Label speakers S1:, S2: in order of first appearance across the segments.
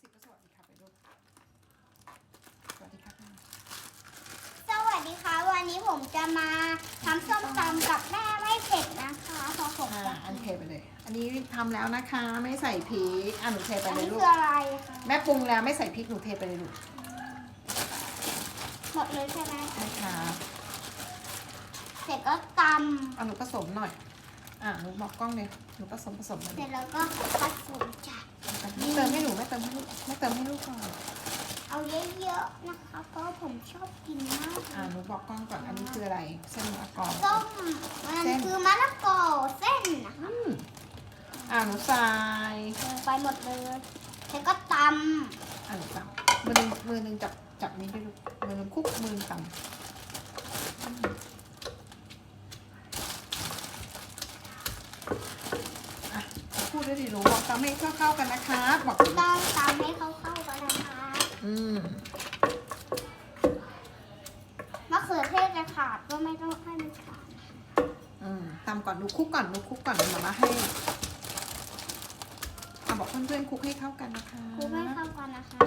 S1: สิก็สวัสดีค่ะไปดูสวัสดีค่ะ
S2: สวัสดีค่ะ วันนี้ผมจะมาทำส้มตำกับแม่ไม่เผ็ดนะคะพอผม
S1: อันเทไปเลย อันนี้ทำแล้วนะคะ ไม่ใส่พริกอะหนูเทไปเลยลูกนี่คื
S2: ออะไรคะ
S1: แม่ปรุงแล้วไม่ใส่พริกหนูเทไปเลยลูก
S2: หมดเลยใช่ไหม
S1: ใช่ค่ะ
S2: เสร็จก็ตำ
S1: อะหนูผสมหน่อย อะหนูบอกกล้องเลยหนูผสมผสมมาำเล
S2: เสร็
S1: ย
S2: จแล้วก็ผสมจ้ะ
S1: ไม่เติมให้หนูไม่เติมให้ลูกไม่เติมให้ลูกก่อน
S2: เอาเยอะๆนะคะเพราะผมชอบกินมาก
S1: อะหนูบอกกล้องก่อนอันนี้คืออะไรเส้นมะละกอ
S2: ส้มมัน
S1: เส้น
S2: คือมะละกอเส้นนะคะ
S1: อืมอะหนูใส่
S2: ลงไปหมดเลยเสร็จก็ต
S1: อะหนูจับมือหนึงมือหนึงจับจับนี้ด้วยลูกมือหนึงคุกมือหนึงต่ำอืมอะ พูดด้วยดิหนูบอกตำให้เข้าๆกันนะคะบอกำ
S2: ต้องตำให้เขาเข้ากันนะคะ
S1: อืม
S2: มะเขือเทศจะขาดก็ไม่ต้องให้มันขาด
S1: อืมตำก่อนหนูคุกก่อนหนูคุกก่อนเดี๋ยวมามาให้อะบอกเพื่อนๆคุกให้เข้ากันนะคะ
S2: คลุกให้เข้ากันนะคะ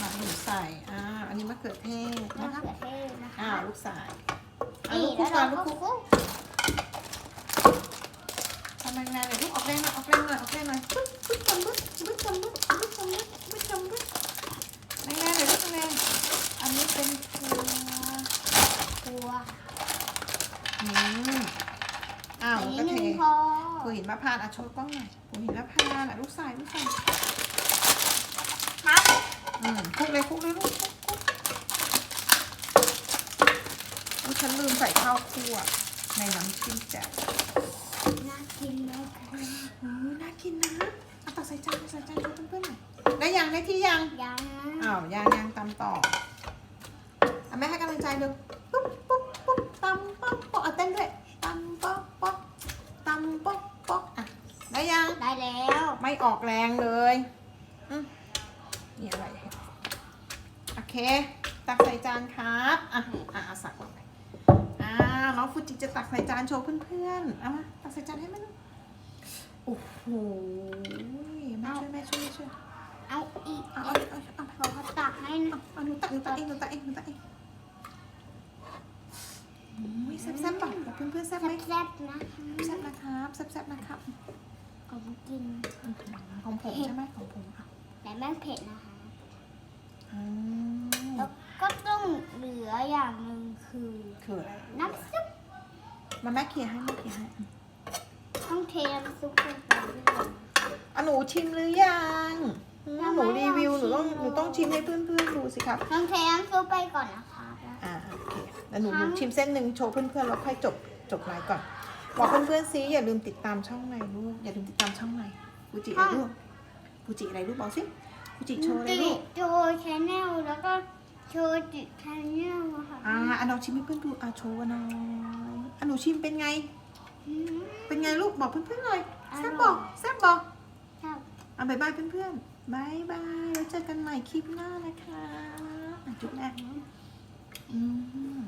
S1: มาหนูใส่อ่าอันนี้มะเขือเทศ
S2: มะ
S1: นะคะ
S2: เขือเทศนะคะ
S1: อ่าลูกใส่อะ
S2: นี่
S1: ลูกคุ
S2: แล้
S1: ก
S2: ว
S1: ก่อ
S2: เรา
S1: นลูก
S2: ก็
S1: คุก
S2: คลุก
S1: ทำแรงๆเลยลูกออกแรงหน่อยออกแรงหน่อยออกแรงหน่อยปึ๊บปึ๊บจำปึ๊บปึ๊บจำปึ๊บปึ๊บจำปึ๊บปึ๊บจำปึ๊บแรงๆเลยลูกแรงอันนี้เป็นถั่ว
S2: ตัว
S1: อืมอ้าว
S2: อันนี้
S1: ก็
S2: ห
S1: เท
S2: นึ่งพอ
S1: ถั่วหินมะพร้าวอะโชว์กล้องหน่อยถั่วหินมะพร้าวอะลูกใส่ลูกใส่
S2: ครับ
S1: อืมคลุกเลยคลุกเลยลูกคลุกคลุกอุ๊ยฉันลืมใส่ข้าวคั่วในน้ำจิ้มแจ่ว
S2: น่ากินมากค่ะ
S1: อือน่ากินนะเอาตักใส่จานใส่จานให้เพื่อนๆหน่อยได้ยังได้ที่ยัง
S2: ยังนะ
S1: อ้าวยังยังตำต่อเอาแม่ให้กำลังใจดูปุ๊บปุ๊บปุ๊บตำป๊อกป๊อกเอาเต้นด้วยตำป๊อกป๊อกตำป๊อกป๊อกอะได้ยัง
S2: ได้แล้ว
S1: ไม่ออกแรงเลยอืมนี่อะไรโอเค ตักใส่จานครับอะอะเอาสักลงไป อ่าน้องฟูจิจะตักใส่จานโชว์เพื่อนๆ เอามาตักใส่จานให้แม่ดูโอ้โหแม่ช่วยแม่ช่วยแม่ช่วย
S2: เอาอีก
S1: เอาเอาเอาเอา
S2: ขอเขาตักให้หน่อย
S1: เอาหนูตักหนูตักเองหนูตักเองหนูตักเองโอ้ยแซ่บๆป่ะบอกเพื่อนๆแซ่บไหม
S2: แซ่บๆนะคะ
S1: แซ่บนะครับแซ่บๆนะครับ
S2: ผมกิน
S1: อื้อหือของผมใช่ไหมของผมอะ
S2: แต่ไม่เผ็ดนะคะ
S1: อืม
S2: แล้วก็ต้องเหลืออย่างหนึ่ง คือ
S1: คืออะไร
S2: น้ำซุป
S1: มาแม่เคลียร์ให้แม่เคลียร์ให้
S2: ต้องเทน้ำซุปลงไปด้วย
S1: อะหนูชิมหรือยังอืมหนูรีวิวหนูต้องหนูต้องชิมให้เพื่อนๆดูสิครับ
S2: ต้องเทน้ำซุปไปก่อนนะคะ
S1: อ่าโอเคแล้วหนูหนูชิมเส้นหนึ่งโชว์เพื่อนๆแล้วค่อยจบจบไลฟ์ก่อนบอกเพื่อนๆซิอย่าลืมติดตามช่องในลูกอย่าลืมติดตามช่องในฟูจิอะไรลูกฟูจิอะไรลูกบอกสิฟูจิโชว์อะไร
S2: ติ
S1: ลูก
S2: โชว์ชแนลแล้วก็โชว์ติดชแนลอะค่ะ
S1: อ่าอันน้องชิมให้เพื่อนดูอะโชว์หน่อยอันหนูชิมเป็นไง
S2: อืม
S1: เป็นไงลูกบอกเพื่อนๆหน่อย
S2: อร่อย
S1: แซ่บบอกแซ่บบอก
S2: ครับ
S1: อะบายบายเพื่อนๆบายบายแล้วเจอกันใหม่คลิปหน้านะคะอะจุ๊บแม่อืม